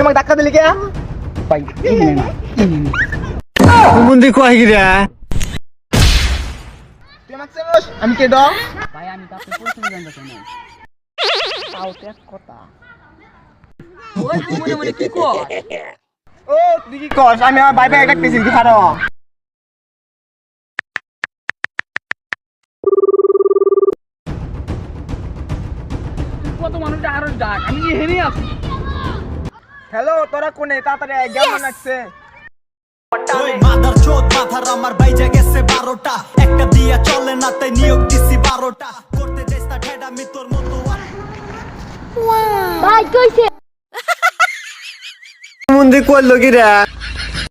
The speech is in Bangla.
আমাকে ধাক্কা দিলি কে? ভাই মন্দির কয় গিরা? আমি কে ড? ভাই আমি তো আপনার পরিচয় জানতে চাই না। তাও তো এক কথা। ওই তুই মনে মনে কি কর? ও তুই কি কস? আমি আমার ভাই ভাই ডাকতেছি তুই খারো তুই কত মানুষ আরও ডাক? আমি এখানেই আছি। হ্যালো তোরা কোনে? তাড়াতাড়ি আয়, কেমন লাগছে? ওই মাদার চোদ মাথার আমার বাইজে গেছে বারোটা। একটা দিয়া চলে না তাই নিয়োগ দিছি বারোটা। করতে চেষ্টা ঠেডা আমি তোর মতো ভাই কইছে? মন্দির করল গিরা